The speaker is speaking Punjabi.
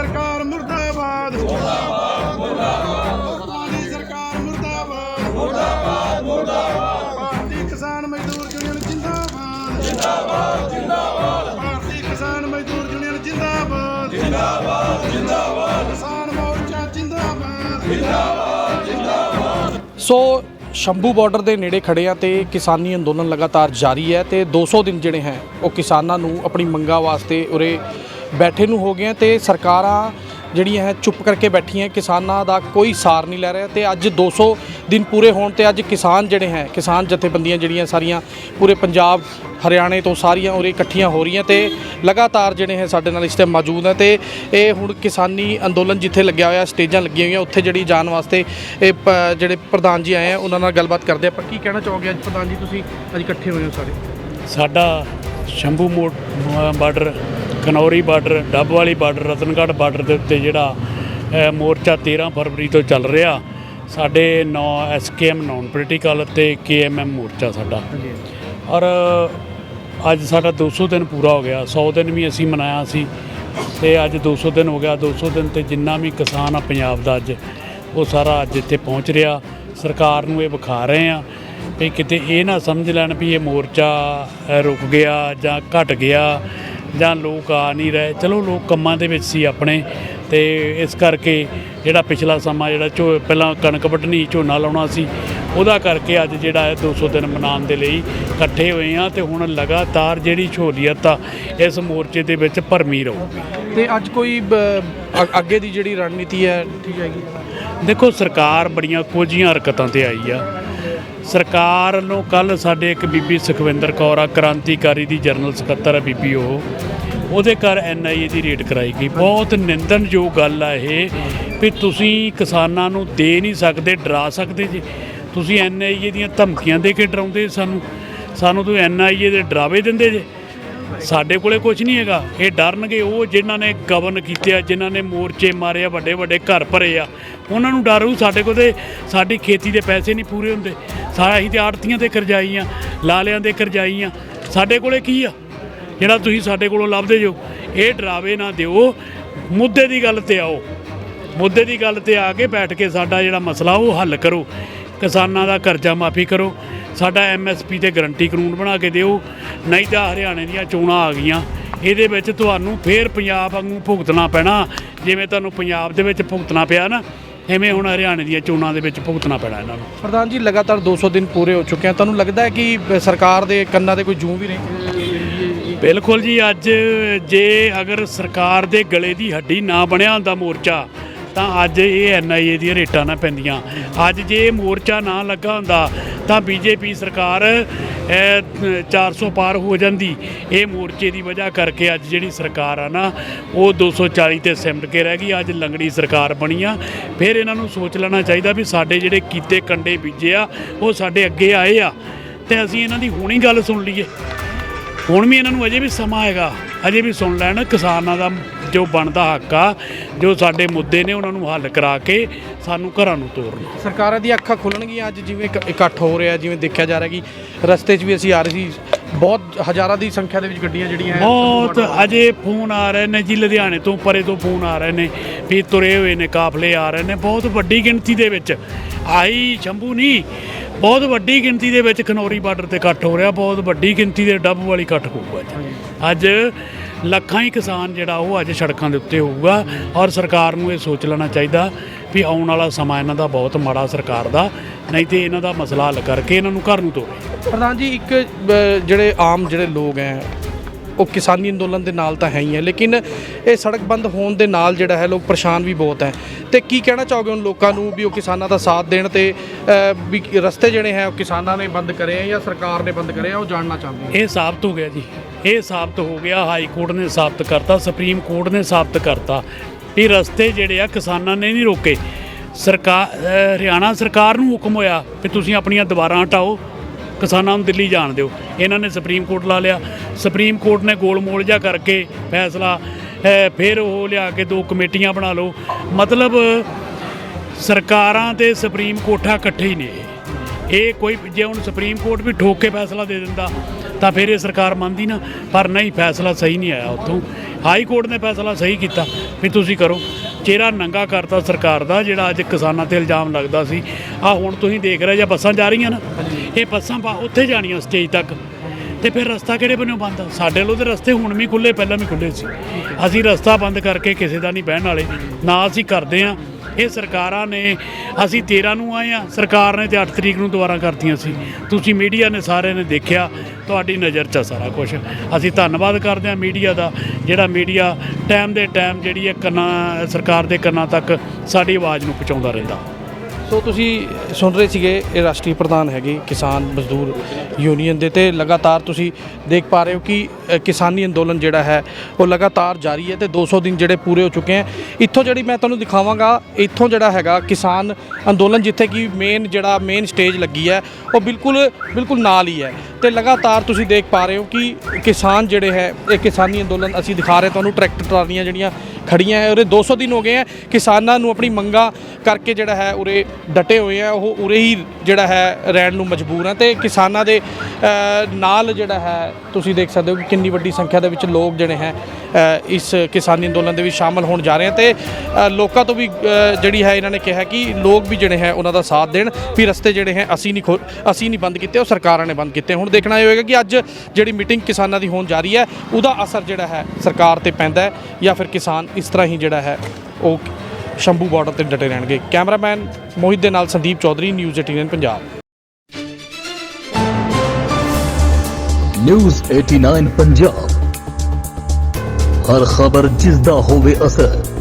ਸਰਕਾਰ ਮੁਰਦਾਬਾਦ। ਮੁਰਦਾਬਾਦ। ਮੁਰਦਾਬਾਦ ਮੋਦੀ ਸਰਕਾਰ ਮੁਰਦਾਬਾਦ। ਮੁਰਦਾਬਾਦ ਮੁਰਦਾਬਾਦ। ਭਾਰਤੀ ਕਿਸਾਨ ਮਜ਼ਦੂਰ ਯੂਨੀਅਨ ਜਿੰਦਾਬਾਦ। ਜਿੰਦਾਬਾਦ ਜਿੰਦਾਬਾਦ। ਭਾਰਤੀ ਕਿਸਾਨ ਮਜ਼ਦੂਰ ਯੂਨੀਅਨ ਜਿੰਦਾਬਾਦ। ਜਿੰਦਾਬਾਦ ਜਿੰਦਾਬਾਦ। ਕਿਸਾਨ ਮੋਰਚਾ ਜਿੰਦਾਬਾਦ। ਸੋ ਸ਼ੰਭੂ ਬਾਰਡਰ ਦੇ ਨੇੜੇ ਖੜੇ ਆ ਤੇ ਕਿਸਾਨੀ ਅੰਦੋਲਨ ਲਗਾਤਾਰ ਜਾਰੀ ਹੈ ਤੇ 200 ਦਿਨ ਜਿਹੜੇ ਹੈ ਉਹ ਕਿਸਾਨਾਂ ਨੂੰ ਆਪਣੀ ਮੰਗਾਂ ਵਾਸਤੇ ਉਰੇ ਬੈਠੇ ਨੂੰ ਹੋ ਗਏ ਆ ਤੇ ਸਰਕਾਰਾਂ ਜਿਹੜੀਆਂ ਹੈ, ਚੁੱਪ ਕਰਕੇ ਬੈਠੀਆਂ, ਕਿਸਾਨਾਂ ਦਾ ਕੋਈ ਸਾਰ ਨਹੀਂ ਲੈ ਰਿਹਾ ਤੇ ਅੱਜ 200 ਦਿਨ ਪੂਰੇ ਹੋਣ ਤੇ ਅੱਜ ਕਿਸਾਨ ਜਿਹੜੇ ਹੈ, ਕਿਸਾਨ ਜਥੇਬੰਦੀਆਂ ਜਿਹੜੀਆਂ ਸਾਰੀਆਂ ਪੂਰੇ ਪੰਜਾਬ, ਹਰਿਆਣੇ ਤੋਂ ਸਾਰੀਆਂ ਉਰੇ ਇਕੱਠੀਆਂ ਹੋ ਰਹੀਆਂ ਤੇ ਲਗਾਤਾਰ ਜਿਹੜੇ ਹੈ ਸਾਡੇ ਨਾਲ ਇਸ ਟਾਈਮ ਮੌਜੂਦ ਹੈ ਤੇ ਇਹ ਹੁਣ ਕਿਸਾਨੀ ਅੰਦੋਲਨ ਜਿੱਥੇ ਲੱਗਿਆ ਹੋਇਆ, ਸਟੇਜਾਂ ਲੱਗੀਆਂ ਹੋਈਆਂ, ਉੱਥੇ ਜਿਹੜੀ ਜਾਣ ਵਾਸਤੇ ਇਹ ਪ- ਜਿਹੜੇ ਪ੍ਰਧਾਨ ਜੀ ਆਏ ਆ, ਉਹਨਾਂ ਨਾਲ ਗੱਲਬਾਤ ਕਰਦੇ ਆਪਾਂ ਕੀ ਕਹਿਣਾ ਚਾਹੋਗੇ ਅੱਜ ਪ੍ਰਧਾਨ ਜੀ, ਤੁਸੀਂ ਅੱਜ ਇਕੱਠੇ ਹੋਏ ਹੋ ਸਾਰੇ? ਸਾਡਾ ਸ਼ੰਭੂ ਮੋੜ ਬਾਰਡਰ ਕਨੌਰੀ ਬਾਰਡਰ ਡੱਬ ਵਾਲੀ ਬਾਰਡਰ ਰਤਨਗੜ੍ਹ ਬਾਰਡਰ ਦੇ ਉੱਤੇ ਜਿਹੜਾ ਮੋਰਚਾ 13 ਫਰਵਰੀ ਤੋਂ ਚੱਲ ਰਿਹਾ। ਸਾਡੇ 9 ਐਸਕੇਐਮ ਨਾਨ ਪੋਲੀਟੀਕਲ ਤੇ ਕੇਐਮਐਮ ਮੋਰਚਾ ਸਾਡਾ। ਔਰ ਅੱਜ ਸਾਡਾ 200 ਦਿਨ ਪੂਰਾ ਹੋ ਗਿਆ। 100 ਦਿਨ ਵੀ ਅਸੀਂ ਮਨਾਇਆ ਸੀ ਤੇ ਅੱਜ 200 ਦਿਨ ਹੋ ਗਿਆ। 200 ਦਿਨ ਤੇ ਜਿੰਨਾ ਵੀ ਕਿਸਾਨ ਆ ਪੰਜਾਬ ਦਾ ਅੱਜ ਉਹ ਸਾਰਾ ਅੱਜ ਇੱਥੇ ਪਹੁੰਚ ਰਿਹਾ। ਸਰਕਾਰ ਨੂੰ ਇਹ ਵਿਖਾ ਰਹੇ ਆ ਵੀ ਕਿਤੇ ਇਹ ਨਾ ਸਮਝ ਲੈਣ ਵੀ ਇਹ ਮੋਰਚਾ ਰੁਕ ਗਿਆ ਜਾਂ ਘਟ ਗਿਆ। ਜਾਂ ਲੋਕ ਆ ਨਹੀਂ ਰਹੇ। ਚਲੋ ਲੋਕ ਕੰਮਾਂ ਦੇ ਵਿੱਚ ਸੀ ਆਪਣੇ ਤੇ ਇਸ ਕਰਕੇ ਜਿਹੜਾ ਪਿਛਲਾ ਸਮਾਂ ਜਿਹੜਾ ਝੋ ਪਹਿਲਾਂ ਕਣਕ ਵੱਢਣੀ ਝੋਨਾ ਲਾਉਣਾ ਸੀ ਉਹਦਾ ਕਰਕੇ ਅੱਜ ਜਿਹੜਾ ਹੈ 200 ਦਿਨ ਮਨਾਉਣ ਦੇ ਲਈ ਇਕੱਠੇ ਹੋਏ ਆ ਤੇ ਹੁਣ ਲਗਾਤਾਰ ਜਿਹੜੀ ਸ਼ੋਲੀਅਤ ਆ ਇਸ ਮੋਰਚੇ ਦੇ ਵਿੱਚ ਭਰਮੀ ਰਹੂ ਤੇ ਅੱਜ ਕੋਈ ਅ- ਅੱਗੇ ਦੀ ਜਿਹੜੀ ਰਣਨੀਤੀ ਹੈ ਠੀਕ ਹੈਗੀ? ਦੇਖੋ ਸਰਕਾਰ ਬੜੀਆਂ ਕੋਝੀਆਂ ਹਰਕਤਾਂ ਤੇ ਆਈ ਆ। ਸਰਕਾਰ ਨੂੰ ਕੱਲ ਸਾਡੇ ਇੱਕ ਬੀਬੀ ਸੁਖਵਿੰਦਰ ਕੌਰ ਆ, ਕ੍ਰਾਂਤੀਕਾਰੀ ਦੀ ਜਨਰਲ ਸਕੱਤਰ ਆ ਬੀਬੀ ਉਹ। ਉਹਦੇ ਘਰ ਐਨਆਈਏ ਦੀ ਰੇਟ ਕਰਾਈ ਗਈ। ਬਹੁਤ ਨਿੰਦਣਯੋਗ ਗੱਲ ਆ ਇਹ ਵੀ ਤੁਸੀਂ ਕਿਸਾਨਾਂ ਨੂੰ ਦੇ ਨਹੀਂ ਸਕਦੇ, ਡਰਾ ਸਕਦੇ ਜੀ। ਤੁਸੀਂ ਐਨਆਈਏ ਦੀਆਂ ਧਮਕੀਆਂ ਦੇ ਕੇ ਡਰਾਉਂਦੇ ਸਾਨੂੰ। ਸਾਨੂੰ ਤੁਸੀਂ ਐਨਆਈਏ ਦੇ ਡਰਾਵੇ ਦਿੰਦੇ ਜੇ। ਸਾਡੇ ਕੋਲੇ ਕੁਝ ਨਹੀਂ ਹੈਗਾ। ਇਹ ਡਰਨਗੇ ਉਹ ਜਿਨ੍ਹਾਂ ਨੇ ਗਵਰਨ ਕੀਤੇ ਆ, ਜਿਨ੍ਹਾਂ ਨੇ ਮੋਰਚੇ ਮਾਰੇ ਆ ਵੱਡੇ ਵੱਡੇ ਘਰ ਭਰੇ ਆ। ਉਹਨਾਂ ਨੂੰ ਡਰ ਹੋਊ, ਸਾਡੇ ਕੋਲ ਤੇ ਸਾਡੀ ਖੇਤੀ ਦੇ ਪੈਸੇ ਨਹੀਂ ਪੂਰੇ ਹੁੰਦੇ। ਸਾਰਾ ਅਸੀਂ ਤੇ ਆੜਤੀਆਂ ਤੇ ਕਰਜ਼ਾਈ ਆ ਲਾਲਿਆਂ ਦੇ ਕਰਜ਼ਾਈ ਆ ਸਾਡੇ ਕੋਲੇ ਕੀ ਆ? ਜਿਹੜਾ ਤੁਸੀਂ ਸਾਡੇ ਕੋਲੋਂ ਲੱਭਦੇ ਜੋ, ਇਹ ਡਰਾਵੇ ਨਾ ਦਿਓ। ਮੁੱਦੇ ਦੀ ਗੱਲ ਤੇ ਆਓ। ਮੁੱਦੇ ਦੀ ਗੱਲ ਤੇ ਆ ਕੇ ਬੈਠ ਕੇ ਸਾਡਾ ਜਿਹੜਾ ਮਸਲਾ, ਉਹ ਹੱਲ ਕਰੋ। ਕਿਸਾਨਾਂ ਦਾ ਕਰਜ਼ਾ ਮਾਫੀ ਕਰੋ। ਸਾਡਾ ਐਮਐਸਪੀ ਤੇ ਗਰੰਟੀ ਕਾਨੂੰਨ ਬਣਾ ਕੇ ਦਿਓ। ਨਹੀਂ ਤਾਂ ਹਰਿਆਣੇ ਦੀਆਂ ਚੋਣਾਂ ਆ ਗਈਆਂ। ਇਹਦੇ ਵਿੱਚ ਤੁਹਾਨੂੰ ਫੇਰ ਪੰਜਾਬ ਵਾਂਗੂ ਭੁਗਤਣਾ ਪੈਣਾ। ਜਿਵੇਂ ਤੁਹਾਨੂੰ ਪੰਜਾਬ ਦੇ ਵਿੱਚ ਭੁਗਤਣਾ ਪਿਆ ਨਾ ਐਵੇਂ ਹੁਣ ਹਰਿਆਣੇ ਦੀਆਂ ਚੋਣਾਂ ਦੇ ਵਿੱਚ ਭੁਗਤਣਾ ਪੈਣਾ ਇਹਨਾਂ ਨੂੰ। ਪ੍ਰਧਾਨ ਜੀ ਲਗਾਤਾਰ 200 ਦਿਨ ਪੂਰੇ ਹੋ ਚੁੱਕੇ ਆ। ਤੁਹਾਨੂੰ ਲੱਗਦਾ ਹੈ ਕਿ ਸਰਕਾਰ ਦੇ ਕੰਨਾਂ ਤੇ ਕੋਈ ਜੂੰ ਵੀ ਨਹੀਂ? ਬਿਲਕੁਲ ਜੀ ਅੱਜ ਜੇ ਅਗਰ ਸਰਕਾਰ ਦੇ ਗਲੇ ਦੀ ਹੱਡੀ ਨਾ ਬਣਿਆ ਹੁੰਦਾ ਮੋਰਚਾ ਤਾਂ ਅੱਜ ਇਹ ਐਨਆਈਏ ਦੀਆਂ ਰੇਟਾਂ ਨਾ ਪੈਂਦੀਆਂ। ਅੱਜ ਜੇ ਇਹ ਮੋਰਚਾ ਨਾ ਲੱਗਾ ਹੁੰਦਾ ਤਾਂ ਬੀਜੇਪੀ ਸਰਕਾਰ ਅਹ, 400 ਪਾਰ ਹੋ ਜਾਂਦੀ। ਇਹ ਮੋਰਚੇ ਦੀ ਵਜ੍ਹਾ ਕਰਕੇ ਅੱਜ ਜਿਹੜੀ ਸਰਕਾਰ ਆ ਨਾ ਉਹ 240 ਤੇ ਸਿਮਟ ਕੇ ਰਹਿ ਗਈ। ਅੱਜ ਲੰਗੜੀ ਸਰਕਾਰ ਬਣੀ ਆ। ਫਿਰ ਇਹਨਾਂ ਨੂੰ ਸੋਚ ਲੈਣਾ ਚਾਹੀਦਾ ਵੀ ਸਾਡੇ ਜਿਹੜੇ ਕੀਤੇ ਕੰਡੇ ਬੀਜੇ ਆ ਉਹ ਸਾਡੇ ਅੱਗੇ ਆਏ ਆ। ਤੇ ਅਸੀਂ ਇਹਨਾਂ ਦੀ ਹੁਣੀ ਗੱਲ ਸੁਣ ਲਈਏ। ਹੁਣ ਵੀ ਇਹਨਾਂ ਨੂੰ ਅਜੇ ਵੀ ਸਮਾਂ ਹੈਗਾ। ਅਜੇ ਵੀ ਸੁਣ ਲੈਣ ਕਿਸਾਨਾਂ ਦਾ ਜੋ ਬਣਦਾ ਹੱਕ ਆ ਜੋ ਸਾਡੇ ਮੁੱਦੇ ਨੇ ਉਹਨਾਂ ਨੂੰ ਹੱਲ ਕਰਾ ਕੇ ਸਾਨੂੰ ਘਰਾਂ ਨੂੰ ਤੋਰਨ। ਸਰਕਾਰਾਂ ਦੀਆਂ ਅੱਖਾਂ ਖੁੱਲਣਗੀਆਂ ਅੱਜ ਜਿਵੇਂ ਇਕ- ਇਕੱਠ ਹੋ ਰਿਹਾ ਜਿਵੇਂ ਦੇਖਿਆ ਜਾ ਰਿਹਾ ਕਿ ਰਸਤੇ 'ਚ ਵੀ ਅਸੀਂ ਆ ਰਹੇ ਸੀ ਬਹੁਤ ਹਜ਼ਾਰਾਂ ਦੀ ਸੰਖਿਆ ਦੇ ਵਿੱਚ ਗੱਡੀਆਂ ਜਿਹੜੀਆਂ ਹੈ ਬਹੁਤ ਅਜੇ ਫੋਨ ਆ ਰਹੇ ਨੇ ਜੀ ਲੁਧਿਆਣੇ ਤੋਂ ਪਰੇ ਤੋਂ ਫੋਨ ਆ ਰਹੇ ਨੇ ਵੀ ਤੁਰੇ ਹੋਏ ਨੇ ਕਾਫਲੇ ਆ ਰਹੇ ਨੇ ਬਹੁਤ ਵੱਡੀ ਗਿਣਤੀ ਦੇ ਵਿੱਚ। ਆਈ ਸ਼ੰਭੂ ਨਹੀਂ ਬਹੁਤ ਵੱਡੀ ਗਿਣਤੀ ਦੇ ਵਿੱਚ ਖਨੌਰੀ ਬਾਰਡਰ ਤੇ ਇਕੱਠ ਹੋ ਰਿਹਾ ਬਹੁਤ ਵੱਡੀ ਗਿਣਤੀ ਦੇ ਡੱਬ ਵਾਲੀ ਇਕੱਠ ਹੋਊਗਾ ਅੱਜ ਅੱਜ ਲੱਖਾਂ ਹੀ ਕਿਸਾਨ ਜਿਹੜਾ ਉਹ ਅੱਜ ਸੜਕਾਂ ਦੇ ਉੱਤੇ ਹੋਊਗਾ। ਔਰ ਸਰਕਾਰ ਨੂੰ ਇਹ ਸੋਚ ਲੈਣਾ ਚਾਹੀਦਾ ਵੀ ਆਉਣ ਵਾਲਾ ਸਮਾਂ ਇਹਨਾਂ ਦਾ ਬਹੁਤ ਮਾੜਾ ਸਰਕਾਰ ਦਾ ਨਹੀਂ ਤੇ ਇਹਨਾਂ ਦਾ ਮਸਲਾ ਹੱਲ ਕਰਕੇ ਇਹਨਾਂ ਨੂੰ ਘਰ ਨੂੰ ਤੋਰੇ। ਪ੍ਰਧਾਨ ਜੀ ਇੱਕ ਜਿਹੜੇ ਆਮ ਜਿਹੜੇ ਲੋਕ ਹੈ ਉਹ ਕਿਸਾਨੀ ਅੰਦੋਲਨ ਦੇ ਨਾਲ ਤਾਂ ਹੈ ਹੀ ਹੈ ਲੇਕਿਨ ਇਹ ਸੜਕ ਬੰਦ ਹੋਣ ਦੇ ਨਾਲ ਜਿਹੜਾ ਹੈ ਲੋਕ ਪਰੇਸ਼ਾਨ ਵੀ ਬਹੁਤ ਹੈ ਤੇ ਕੀ ਕਹਿਣਾ ਚਾਹੋਗੇ ਉਹਨਾਂ ਲੋਕਾਂ ਨੂੰ ਵੀ ਉਹ ਕਿਸਾਨਾਂ ਦਾ ਸਾਥ ਦੇਣ ਤੇ ਵੀ ਰਸਤੇ ਜਿਹੜੇ ਹੈ ਉਹ ਕਿਸਾਨਾਂ ਨੇ ਬੰਦ ਕਰੇ ਆ ਜਾਂ ਸਰਕਾਰ ਨੇ ਬੰਦ ਕਰੇ ਆ ਉਹ ਜਾਣਨਾ ਚਾਹੁੰਦੇ ਇਹ ਸਾਬਤ ਹੋ ਗਿਆ ਜੀ। ਇਹ ਸਾਬਤ ਹੋ ਗਿਆ, ਹਾਈ ਕੋਰਟ ਨੇ ਸਾਬਤ ਕਰਤਾ, ਸੁਪਰੀਮ ਕੋਰਟ ਨੇ ਸਾਬਤ ਕਰਤਾ। ਵੀ ਰਸਤੇ ਜਿਹੜੇ ਆ ਕਿਸਾਨਾਂ ਨੇ ਨਹੀਂ ਰੋਕੇ। ਸਰਕਾਰ ਹਰਿਆਣਾ ਸਰਕਾਰ ਨੂੰ ਹੁਕਮ ਹੋਇਆ ਵੀ ਤੁਸੀਂ ਆਪਣੀਆਂ ਦੀਵਾਰਾਂ ਹਟਾਓ, ਕਿਸਾਨਾਂ ਨੂੰ ਦਿੱਲੀ ਜਾਣ ਦਿਓ। ਇਹਨਾਂ ਨੇ ਸੁਪਰੀਮ ਕੋਰਟ ਲਾ ਲਿਆ। ਸੁਪਰੀਮ ਕੋਰਟ ਨੇ ਗੋਲ ਮੋਲ ਜਿਹਾ ਕਰਕੇ ਫੈਸਲਾ ਫਿਰ ਉਹ ਲਿਆ ਕੇ ਦੋ ਕਮੇਟੀਆਂ ਬਣਾ ਲਓ। ਮਤਲਬ, ਸਰਕਾਰਾਂ ਤੇ ਸੁਪਰੀਮ ਕੋਰਟਾਂ ਇਕੱਠੇ ਹੀ ਨੇ। ਇਹ ਕੋਈ, ਜੇ ਹੁਣ ਸੁਪਰੀਮ ਕੋਰਟ ਵੀ ਠੋਕ ਕੇ ਫੈਸਲਾ ਦੇ ਦਿੰਦਾ ਤਾਂ ਫਿਰ ਇਹ ਸਰਕਾਰ ਮੰਨਦੀ ਨਾ, ਪਰ ਨਹੀਂ, ਫੈਸਲਾ ਸਹੀ ਨਹੀਂ ਆਇਆ ਉੱਥੋਂ। ਹਾਈ ਕੋਰਟ ਨੇ ਫੈਸਲਾ ਸਹੀ ਕੀਤਾ, ਵੀ ਤੁਸੀਂ ਕਰੋ। ਚਿਹਰਾ ਨੰਗਾ ਕਰਤਾ ਸਰਕਾਰ ਦਾ, ਜਿਹੜਾ ਅੱਜ ਕਿਸਾਨਾਂ ਤੇ ਇਲਜ਼ਾਮ ਲੱਗਦਾ ਸੀ। ਆ ਹੁਣ ਤੁਸੀਂ ਦੇਖ ਰਹੇ ਜਾਂ ਬੱਸਾਂ ਜਾ ਰਹੀਆਂ ਨਾ, ਇਹ ਬੱਸਾਂ ਬਾ- ਉੱਥੇ ਜਾਣੀਆਂ ਸਟੇਜ ਤੱਕ। ਤੇ ਫਿਰ ਰਸਤਾ ਕਿਹੜੇ ਬੰਨੋਂ ਬੰਦ ਆ? ਸਾਡੇ ਲੋ ਦੇ ਰਸਤੇ ਹੁਣ ਵੀ ਖੁੱਲੇ ਪਹਿਲਾਂ ਵੀ ਖੁੱਲੇ ਸੀ। ਅਸੀਂ ਰਸਤਾ ਬੰਦ ਕਰਕੇ ਕਿਸੇ ਦਾ ਨਹੀਂ ਬਹਿਣ ਵਾਲੇ। ਨਾ ਅਸੀਂ ਕਰਦੇ ਆ ਇਹ ਸਰਕਾਰਾਂ ਨੇ, ਅਸੀਂ 13 ਨੂੰ ਆਏ ਆ ਸਰਕਾਰ ਨੇ ਤੇ 8 ਤਰੀਕ ਨੂੰ ਦੁਬਾਰਾ ਕਰਤੀਆਂ ਸੀ। ਤੁਸੀਂ ਮੀਡੀਆ ਨੇ ਸਾਰੇ ਨੇ ਦੇਖਿਆ, ਤੁਹਾਡੀ ਨਜ਼ਰ 'ਚ ਆ ਸਾਰਾ ਕੁਝ ਅਸੀਂ ਧੰਨਵਾਦ ਕਰਦੇ ਹਾਂ ਮੀਡੀਆ ਦਾ, ਜਿਹੜਾ ਮੀਡੀਆ ਟਾਈਮ ਦੇ ਟਾਈਮ ਜਿਹੜੀ ਹੈ ਕੰਨਾਂ, ਸਰਕਾਰ ਦੇ ਕੰਨਾਂ ਤੱਕ ਸਾਡੀ ਆਵਾਜ਼ ਨੂੰ ਪਹੁੰਚਾਉਂਦਾ ਰਹਿੰਦਾ। ਸੋ ਤੁਸੀਂ ਸੁਣ ਰਹੇ ਸੀਗੇ ਇਹ ਰਾਸ਼ਟਰੀ ਪ੍ਰਧਾਨ ਹੈਗੇ ਕਿਸਾਨ ਮਜ਼ਦੂਰ ਯੂਨੀਅਨ ਦੇ ਤੇ ਲਗਾਤਾਰ ਤੁਸੀਂ ਦੇਖ ਪਾ ਰਹੇ ਹੋ ਕਿ ਕਿਸਾਨੀ ਅੰਦੋਲਨ ਜਿਹੜਾ ਹੈ ਉਹ ਲਗਾਤਾਰ ਜਾਰੀ ਹੈ ਤੇ 200 ਦਿਨ ਜਿਹੜੇ ਪੂਰੇ ਹੋ ਚੁੱਕੇ ਹੈ। ਇੱਥੋਂ ਜਿਹੜੀ ਮੈਂ ਤੁਹਾਨੂੰ ਦਿਖਾਵਾਂਗਾ, ਇੱਥੋਂ ਜਿਹੜਾ ਹੈਗਾ ਕਿਸਾਨ ਅੰਦੋਲਨ ਜਿੱਥੇ ਕਿ ਮੇਨ ਜਿਹੜਾ ਮੇਨ ਸਟੇਜ ਲੱਗੀ ਹੈ, ਉਹ ਬਿਲਕੁਲ ਬਿਲਕੁਲ ਨਾਲ ਹੀ ਹੈ। ਤੇ ਲਗਾਤਾਰ ਤੁਸੀਂ ਦੇਖ ਪਾ ਰਹੇ ਹੋ ਕਿ ਕਿਸਾਨ ਜਿਹੜੇ ਹੈ, ਇਹ ਕਿਸਾਨੀ ਅੰਦੋਲਨ ਅਸੀਂ ਦਿਖਾ ਰਹੇ, ਤੁਹਾਨੂੰ ਟਰੈਕਟਰ ਟਰਾਲੀਆਂ ਜਿਹੜੀਆਂ ਖੜੀਆਂ ਹੈ, ਉਰੇ 200 ਦਿਨ ਹੋ ਗਏ ਹੈ, ਕਿਸਾਨਾਂ ਨੂੰ ਆਪਣੀ ਮੰਗਾਂ ਕਰਕੇ ਜਿਹੜਾ ਹੈ ਉਰੇ ਡਟੇ ਹੋਏ ਆ ਉਹ ਉਰੇ ਹੀ ਜਿਹੜਾ ਹੈ ਰਹਿਣ ਨੂੰ ਮਜਬੂਰ ਆ ਤੇ ਕਿਸਾਨਾਂ ਦੇ ਨਾਲ ਜਿਹੜਾ ਹੈ, ਤੁਸੀਂ ਦੇਖ ਸਕਦੇ ਹੋ ਕਿ ਕਿੰਨੀ ਵੱਡੀ ਸੰਖਿਆ ਦੇ ਵਿੱਚ ਲੋਕ ਜਿਹੜੇ ਹੈ ਇਸ ਕਿਸਾਨੀ ਅੰਦੋਲਨ ਦੇ ਵਿੱਚ ਸ਼ਾਮਲ ਹੋਣ ਜਾ ਰਹੇ ਆ ਤੇ ਲੋਕਾਂ ਤੋਂ ਵੀ ਜਿਹੜੀ ਹੈ ਇਹਨਾਂ ਨੇ ਕਿਹਾ ਕਿ ਲੋਕ ਵੀ ਜਿਹੜੇ ਹੈ ਉਹਨਾਂ ਦਾ ਸਾਥ ਦੇਣ, ਵੀ ਰਸਤੇ ਜਿਹੜੇ ਹੈ ਅਸੀਂ ਨਹੀਂ ਖੋ- ਅਸੀਂ ਨਹੀਂ ਬੰਦ ਕੀਤੇ, ਉਹ ਸਰਕਾਰਾਂ ਨੇ ਬੰਦ ਕੀਤੇ। ਹੁਣ ਦੇਖਣਾ ਇਹ ਹੋਏਗਾ ਕਿ ਅੱਜ ਜਿਹੜੀ ਮੀਟਿੰਗ ਕਿਸਾਨਾਂ ਦੀ ਹੋਣ ਜਾ ਰਹੀ ਹੈ, ਉਹਦਾ ਅਸਰ ਜਿਹੜਾ ਹੈ ਸਰਕਾਰ ਤੇ ਪੈਂਦਾ ਹੈ ਜਾਂ ਫਿਰ ਕਿਸਾਨ ਇਸ ਤਰ੍ਹਾਂ ਹੀ ਜਿਹੜਾ ਹੈ ਉਹ ਸ਼ੰਭੂ ਬਾਰਡਰ ਤੇ ਡਟੇ ਰਹਿਣਗੇ। ਕੈਮਰਾਮੈਨ ਮੋਹਿਤ ਦੇ ਨਾਲ ਸੰਦੀਪ ਚੌਧਰੀ ਨਿਊਜ਼ 18 ਪੰਜਾਬ। ਨਿਊਜ਼ 89 ਪੰਜਾਬ। ਹਰ ਖਬਰ ਜਿਸ ਦਾ ਹੋਵੇ ਅਸਰ।